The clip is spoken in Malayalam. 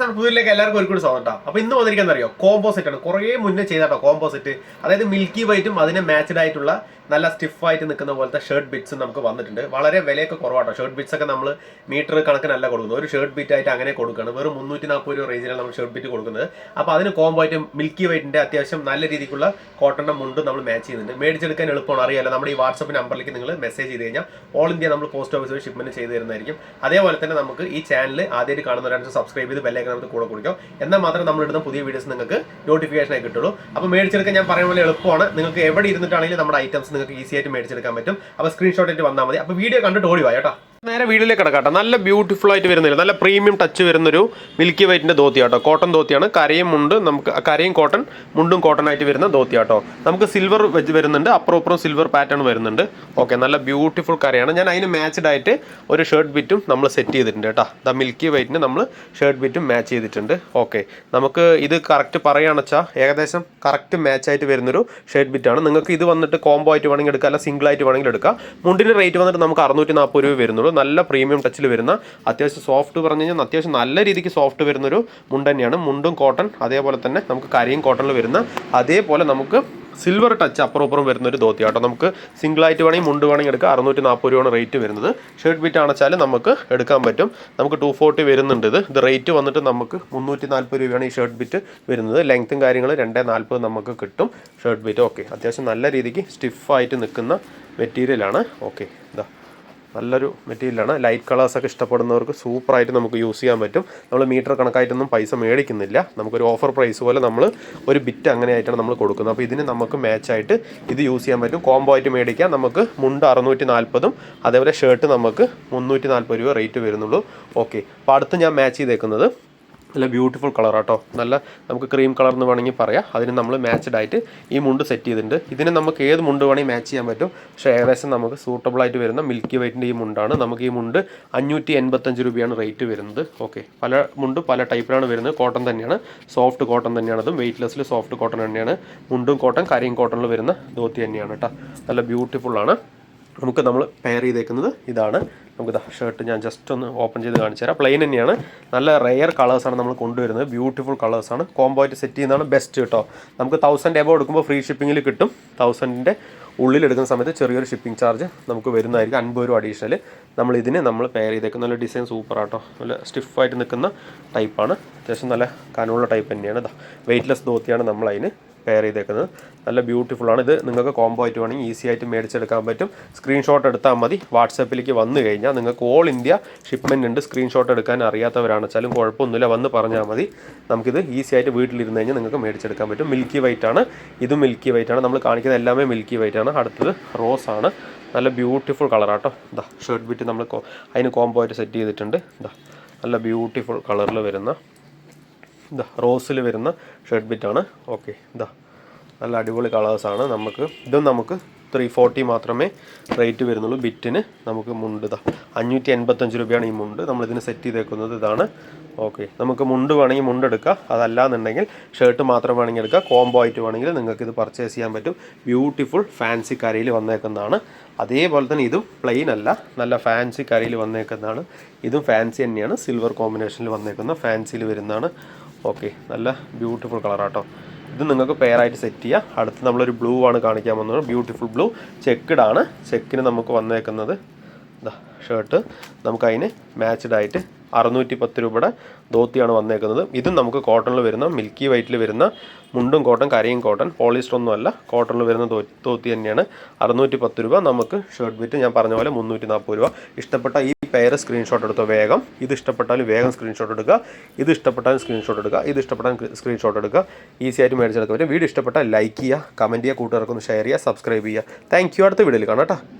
നമ്മുടെ പുതിയതിലേക്ക് എല്ലാവർക്കും ഒരു കൂടി സ്വാഗതം അപ്പൊ ഇന്ന് വന്നിരിക്കുന്നത് അറിയോ? കോമ്പോസിറ്റ് ആണ്. കുറേ മുന്നേ ചെയ്താട്ടോ കോമ്പോസിറ്റ് അതായത് മിൽക്കി വൈറ്റും അതിന് മാച്ച്ഡ് ആയിട്ടുള്ള നല്ല സ്റ്റിഫ് ആയിട്ട് നിൽക്കുന്ന പോലത്തെ ഷർട്ട് ബിറ്റ്സും നമുക്ക് വന്നിട്ടുണ്ട്. വളരെ വിലയൊക്കെ കുറവാട്ടോ. ഷർട്ട് ബിറ്റ്സ് ഒക്കെ നമ്മൾ മീറ്റർ കണക്കിനല്ല കൊടുക്കുന്നത്. ഒരു ഷർട്ട് ബിറ്റ് ആയിട്ട് അങ്ങനെ കൊടുക്കുകയാണ്. വെറും മുന്നൂറ്റി നാൽപ്പത് രൂപ റേഞ്ചിലാണ് നമ്മൾ ഷർട്ട് ബിറ്റ് കൊടുക്കുന്നത്. അപ്പോൾ അതിന് കോംബോ ആയിട്ട് മിൽക്കി വൈറ്റിന്റെ അത്യാവശ്യം നല്ല രീതിക്കുള്ള കോട്ടന്റെ മുണ്ട് നമ്മൾ മാച്ച് ചെയ്യുന്നുണ്ട്. മേടിച്ചെടുക്കാൻ എളുപ്പമാണ്. അറിയാലോ നമ്മുടെ ഈ വാട്സപ്പ് നമ്പറിലേക്ക് നിങ്ങൾ മെസ്സേജ് ചെയ്ത് കഴിഞ്ഞാൽ ഓൾ ഇന്ത്യ നമ്മൾ പോസ്റ്റ് ഓഫീസ് വഴി ചെയ്ത് തരുന്നതായിരിക്കും. അതേപോലെ തന്നെ നമുക്ക് ഈ ചാനൽ ആദ്യമായിട്ട് കാണുന്നവരാണ് സബ്സ്ക്രൈബ് ചെയ്ത് ബെല്ലൈക്കൻ നമുക്ക് കൂടെ കുടിക്കാം എന്നാൽ മാത്രമേ നമ്മൾ ഇടുന്ന പുതിയ വീഡിയോസ് നിങ്ങൾക്ക് നോട്ടിഫിക്കേഷൻ ആയി കിട്ടുള്ളൂ. അപ്പോൾ മേടിച്ചെടുക്കാൻ ഞാൻ പറയുന്ന പോലെ എളുപ്പമാണ്. നിങ്ങൾക്ക് എവിടെ ഇരുന്നിട്ടാണെങ്കിലും നമ്മുടെ ഐറ്റംസ് നിങ്ങൾക്ക് ഈസി ആയിട്ട് മേടിച്ചെടുക്കാൻ പറ്റും. അപ്പോൾ സ്ക്രീൻഷോട്ട് ആയിട്ട് വന്നാൽ മതി. അപ്പോൾ വീഡിയോ കണ്ടിട്ട് ഓടി കേട്ടോ. നേരെ വീട്ടിലേക്ക് കിടക്കാട്ടോ. നല്ല ബ്യൂട്ടിഫുൾ ആയിട്ട് വരുന്നില്ല. നല്ല പ്രീമിയം ടച്ച് വരുന്നൊരു മിൽക്കി വൈറ്റിന്റെ ധോത്തി ആട്ടോ കോട്ടൺ ധോത്തിയാണ്. കരയും മുണ്ട് നമുക്ക് കരയും കോട്ടൺ മുണ്ടും കോട്ടൺ ആയിട്ട് വരുന്ന ധോത്തി ആട്ടോ നമുക്ക് സിൽവർ വരുന്നുണ്ട്. അപ്പുറം അപ്പുറം സിൽവർ പാറ്റേൺ വരുന്നുണ്ട്. ഓക്കെ നല്ല ബ്യൂട്ടിഫുൾ കരയാണ്. ഞാൻ അതിന് മാച്ച്ഡ് ആയിട്ട് ഒരു ഷർട്ട് ബിറ്റും നമ്മൾ സെറ്റ് ചെയ്തിട്ടുണ്ട് കേട്ടോ. ദ മിൽക്കി വൈറ്റിന് നമ്മൾ ഷർട്ട് ബിറ്റും മാച്ച് ചെയ്തിട്ടുണ്ട്. ഓക്കെ നമുക്ക് ഇത് കറക്റ്റ് പറയുകയാണെച്ചാൽ ഏകദേശം കറക്റ്റ് മാച്ച് ആയിട്ട് വരുന്നൊരു ഷർട്ട് ബിറ്റാണ് നിങ്ങൾക്ക് ഇത് വന്നിട്ട് കോംബോ ആയിട്ട് വേണമെങ്കിൽ എടുക്കാം. അല്ല സിംഗിൾ ആയിട്ട് വേണമെങ്കിൽ എടുക്കാം. മുണ്ടിന്റെ റേറ്റ് വന്നിട്ട് നമുക്ക് അറുന്നൂറ്റി നാൽപ്പത് രൂപ വരുന്നുള്ളൂ. നല്ല പ്രീമിയം ടച്ചിൽ വരുന്ന അത്യാവശ്യം സോഫ്റ്റ് പറഞ്ഞു കഴിഞ്ഞാൽ അത്യാവശ്യം നല്ല രീതിക്ക് സോഫ്റ്റ് വരുന്നൊരു മുണ്ട് തന്നെയാണ്. മുണ്ടും കോട്ടൺ അതേപോലെ തന്നെ നമുക്ക് കരിയും കോട്ടണിൽ വരുന്ന അതേപോലെ നമുക്ക് സിൽവർ ടച്ച് അപ്പുറം അപ്പുറം വരുന്ന ഒരു ധോത്തി കേട്ടോ നമുക്ക് സിംഗിളായിട്ട് വേണമെങ്കിൽ മുണ്ട് വേണമെങ്കിൽ എടുക്കാം. അറുന്നൂറ്റി നാൽപ്പത് രൂപയാണ് റേറ്റ് വരുന്നത്. ഷർട്ട് ബിറ്റ് ആണെച്ചാൽ നമുക്ക് എടുക്കാൻ പറ്റും. നമുക്ക് ടു ഫോർട്ടി വരുന്നുണ്ട് ഇത്. ഇത് റേറ്റ് വന്നിട്ട് നമുക്ക് മുന്നൂറ്റി നാൽപ്പത് രൂപയാണ് ഈ ഷർട്ട് ബിറ്റ് വരുന്നത്. ലെങ്ത്തും കാര്യങ്ങൾ രണ്ടേ നാൽപ്പത് നമുക്ക് കിട്ടും ഷർട്ട് ബിറ്റ് ഓക്കെ അത്യാവശ്യം നല്ല രീതിക്ക് സ്റ്റിഫായിട്ട് നിൽക്കുന്ന മെറ്റീരിയലാണ് ഓക്കെ ഇതാ. നല്ലൊരു മെറ്റീരിയലാണ്. ലൈറ്റ് കളേഴ്സൊക്കെ ഇഷ്ടപ്പെടുന്നവർക്ക് സൂപ്പറായിട്ട് നമുക്ക് യൂസ് ചെയ്യാൻ പറ്റും. നമ്മൾ മീറ്റർ കണക്കായിട്ടൊന്നും പൈസ മേടിക്കുന്നില്ല. നമുക്കൊരു ഓഫർ പ്രൈസ് പോലെ നമ്മൾ ഒരു ബിറ്റ് അങ്ങനെ ആയിട്ടാണ് നമ്മൾ കൊടുക്കുന്നത്. അപ്പോൾ ഇതിന് നമുക്ക് മാച്ചായിട്ട് ഇത് യൂസ് ചെയ്യാൻ പറ്റും. കോംബോ ആയിട്ട് മേടിക്കാം. നമുക്ക് മുണ്ട് അറുന്നൂറ്റി നാൽപ്പതും അതേപോലെ ഷർട്ട് നമുക്ക് മുന്നൂറ്റി നാൽപ്പത് രൂപ റേറ്റ് വരുന്നുള്ളൂ. ഓക്കെ അപ്പോൾ അടുത്ത് ഞാൻ മാച്ച് ചെയ്തേക്കുന്നത് നല്ല ബ്യൂട്ടിഫുൾ കളർ ആട്ടോ. നല്ല നമുക്ക് ക്രീം കളർ എന്ന് വേണമെങ്കിൽ പറയാം. അതിന് നമ്മൾ മാച്ച്ഡ് ആയിട്ട് ഈ മുണ്ട് സെറ്റ് ചെയ്തിട്ടുണ്ട്. ഇതിന് നമുക്ക് ഏത് മുണ്ട് വേണമെങ്കിൽ മാച്ച് ചെയ്യാൻ പറ്റും. പക്ഷേ ഏകദേശം നമുക്ക് സൂട്ടബിൾ ആയിട്ട് വരുന്ന മിൽക്കി വൈറ്റിന്റെ ഈ മുണ്ടാണ്. നമുക്ക് ഈ മുണ്ട് അഞ്ഞൂറ്റി എൺപത്തഞ്ച് രൂപയാണ് റേറ്റ് വരുന്നത്. ഓക്കെ പല മുണ്ട് പല ടൈപ്പിലാണ് വരുന്നത്. കോട്ടൺ തന്നെയാണ്. സോഫ്റ്റ് കോട്ടൺ തന്നെയാണ് അതും. വെയിറ്റ്ലെസ്സിൽ സോഫ്റ്റ് കോട്ടൺ തന്നെയാണ്. മുണ്ടും കോട്ടൺ കരിയും കോട്ടണിൽ വരുന്ന ധോത്തി തന്നെയാണ് കേട്ടോ നല്ല ബ്യൂട്ടിഫുള്ളാണ് നമുക്ക് നമ്മൾ പെയർ ചെയ്തേക്കുന്നത് ഇതാണ്. നമുക്ക് ഷർട്ട് ഞാൻ ജസ്റ്റ് ഒന്ന് ഓപ്പൺ ചെയ്ത് കാണിച്ചു തരാം. പ്ലെയിൻ തന്നെയാണ്. നല്ല റെയർ കളേഴ്സാണ് നമ്മൾ കൊണ്ടുവരുന്നത്. ബ്യൂട്ടിഫുൾ കളേഴ്സാണ് കോംബോ ആയിട്ട് സെറ്റ് ചെയ്യുന്നതാണ് ബെസ്റ്റ് കേട്ടോ നമുക്ക് തൗസൻഡ് എബോ എടുക്കുമ്പോൾ ഫ്രീ ഷിപ്പിങ്ങിൽ കിട്ടും. തൗസൻഡിന്റെ ഉള്ളിൽ എടുക്കുന്ന സമയത്ത് ചെറിയൊരു ഷിപ്പിംഗ് ചാർജ് നമുക്ക് വരുന്നതായിരിക്കും. അൻപത് രൂപ അഡീഷണൽ നമ്മൾ ഇതിന് നമ്മൾ പെയർ ചെയ്തേക്കുന്ന നല്ല ഡിസൈൻ സൂപ്പർ ആട്ടോ. നല്ല സ്റ്റിഫായിട്ട് നിൽക്കുന്ന ടൈപ്പാണ് അത്യാവശ്യം നല്ല കനുള്ള ടൈപ്പ് തന്നെയാണ്. വെയ്റ്റ്ലെസ് ധോത്തിയാണ് നമ്മൾ അതിന് പെയർ ചെയ്തേക്കുന്നത്. നല്ല ആണ്. ഇത് നിങ്ങൾക്ക് കോംബോ ആയിട്ട് വേണമെങ്കിൽ ഈസി ആയിട്ട് മേടിച്ചെടുക്കാൻ പറ്റും. സ്ക്രീൻഷോട്ട് എടുത്താൽ മതി. വാട്സാപ്പിലേക്ക് വന്നു കഴിഞ്ഞാൽ നിങ്ങൾക്ക് ഓൾ ഇന്ത്യ ഷിപ്മെന്റ് ഉണ്ട്. സ്ക്രീൻഷോട്ട് എടുക്കാൻ അറിയാത്തവരാണ്. വെച്ചാലും കുഴപ്പമൊന്നുമില്ല. വന്ന് പറഞ്ഞാൽ മതി. നമുക്കിത് ഈസി ആയിട്ട് വീട്ടിലിരുന്ന് കഴിഞ്ഞാൽ നിങ്ങൾക്ക് മേടിച്ചെടുക്കാൻ പറ്റും. മിൽക്കി വൈറ്റ് ആണ്. ഇതും മിൽക്കി വൈറ്റ് ആണ്. നമ്മൾ കാണിക്കുന്ന എല്ലാമേ മിൽക്കി വൈറ്റ് ആണ്. അടുത്തത് റോസ് ആണ്. നല്ല ബ്യൂട്ടിഫുൾ കളറാട്ടോ ഇതാ ഷർട്ട് ബിറ്റ് നമ്മൾ അതിന് കോംബോ ആയിട്ട് സെറ്റ് ചെയ്തിട്ടുണ്ട്. ഇതാ നല്ല ബ്യൂട്ടിഫുൾ കളറിൽ വരുന്ന ഇതാ റോസിൽ വരുന്ന ഷർട്ട് ബിറ്റാണ് ഓക്കെ ഇതാ നല്ല അടിപൊളി കളേഴ്സാണ് നമുക്ക് ഇതും നമുക്ക് ത്രീ ഫോർട്ടി മാത്രമേ റേറ്റ് വരുന്നുള്ളൂ. ബിറ്റിന് നമുക്ക് മുണ്ട് ഇതാ അഞ്ഞൂറ്റി എൺപത്തഞ്ച് രൂപയാണ് ഈ മുണ്ട്. നമ്മളിതിന് സെറ്റ് ചെയ്തേക്കുന്നത് ഇതാണ്. ഓക്കെ നമുക്ക് മുണ്ട് വേണമെങ്കിൽ മുണ്ട് എടുക്കാം. അതല്ലാന്നുണ്ടെങ്കിൽ ഷർട്ട് മാത്രം വേണമെങ്കിൽ എടുക്കുക കോംബോ ആയിട്ട് വേണമെങ്കിൽ നിങ്ങൾക്ക് ഇത് പർച്ചേസ് ചെയ്യാൻ പറ്റും. ബ്യൂട്ടിഫുൾ ഫാൻസി കരയിൽ വന്നേക്കുന്നതാണ്. അതേപോലെ തന്നെ ഇതും പ്ലെയിൻ അല്ല. നല്ല ഫാൻസി കരയിൽ വന്നേക്കുന്നതാണ്. ഇതും ഫാൻസി തന്നെയാണ്. സിൽവർ കോമ്പിനേഷനിൽ വന്നേക്കുന്ന ഫാൻസിയിൽ വരുന്നതാണ്. ഓക്കെ നല്ല ബ്യൂട്ടിഫുൾ കളറാട്ടോ ഇത് നിങ്ങൾക്ക് പെയറായിട്ട് സെറ്റ് ചെയ്യാം. അടുത്ത് നമ്മളൊരു ബ്ലൂ ആണ് കാണിക്കാൻ വന്നത് ബ്യൂട്ടിഫുൾ ബ്ലൂ ചെക്കഡ് ആണ്. ചെക്കിന് നമുക്ക് വന്നേക്കുന്നത്. ഷർട്ട് നമുക്കതിന് മാച്ച്ഡ് ആയിട്ട് അറുന്നൂറ്റി പത്ത് രൂപയുടെ ധോത്തിയാണ് വന്നേക്കുന്നത്. ഇതും നമുക്ക് കോട്ടണിൽ വരുന്ന മിൽക്കി വൈറ്റിൽ വരുന്ന മുണ്ടും കോട്ടൺ കരയും കോട്ടൺ പോളിസ്റ്റർ ഒന്നുമല്ല കോട്ടണിൽ വരുന്ന ധോത്തി തന്നെയാണ്. അറുന്നൂറ്റി പത്ത് രൂപ നമുക്ക് ഷർട്ട് ബിറ്റ് ഞാൻ പറഞ്ഞ പോലെ മുന്നൂറ്റി നാൽപ്പത് രൂപ. ഇഷ്ടപ്പെട്ട ഈ പേര് സ്ക്രീൻഷോട്ട് എടുത്തോ വേഗം. ഇത് ഇഷ്ടപ്പെട്ടാലും വേഗം സ്ക്രീൻഷോട്ട് എടുക്കുക. ഇത് ഇഷ്ടപ്പെട്ടാലും സ്ക്രീൻഷോട്ട് എടുക്കുക. ഇത് ഇഷ്ടപ്പെട്ടാൽ സ്ക്രീൻഷോട്ട് എടുക്കുക. ഈസി ആയിട്ട് മേടിച്ചെടുക്കാൻ പറ്റും. വീഡിയോ ഇഷ്ടപ്പെട്ടാൽ ലൈക്ക് ചെയ്യുക കമന്റ് ചെയ്യുക കൂട്ടുകാർക്കൊന്ന് ഷെയർ ചെയ്യുക സബ്സ്ക്രൈബ് ചെയ്യുക. താങ്ക് യു അടുത്ത വീഡിയോയിൽ കാണാം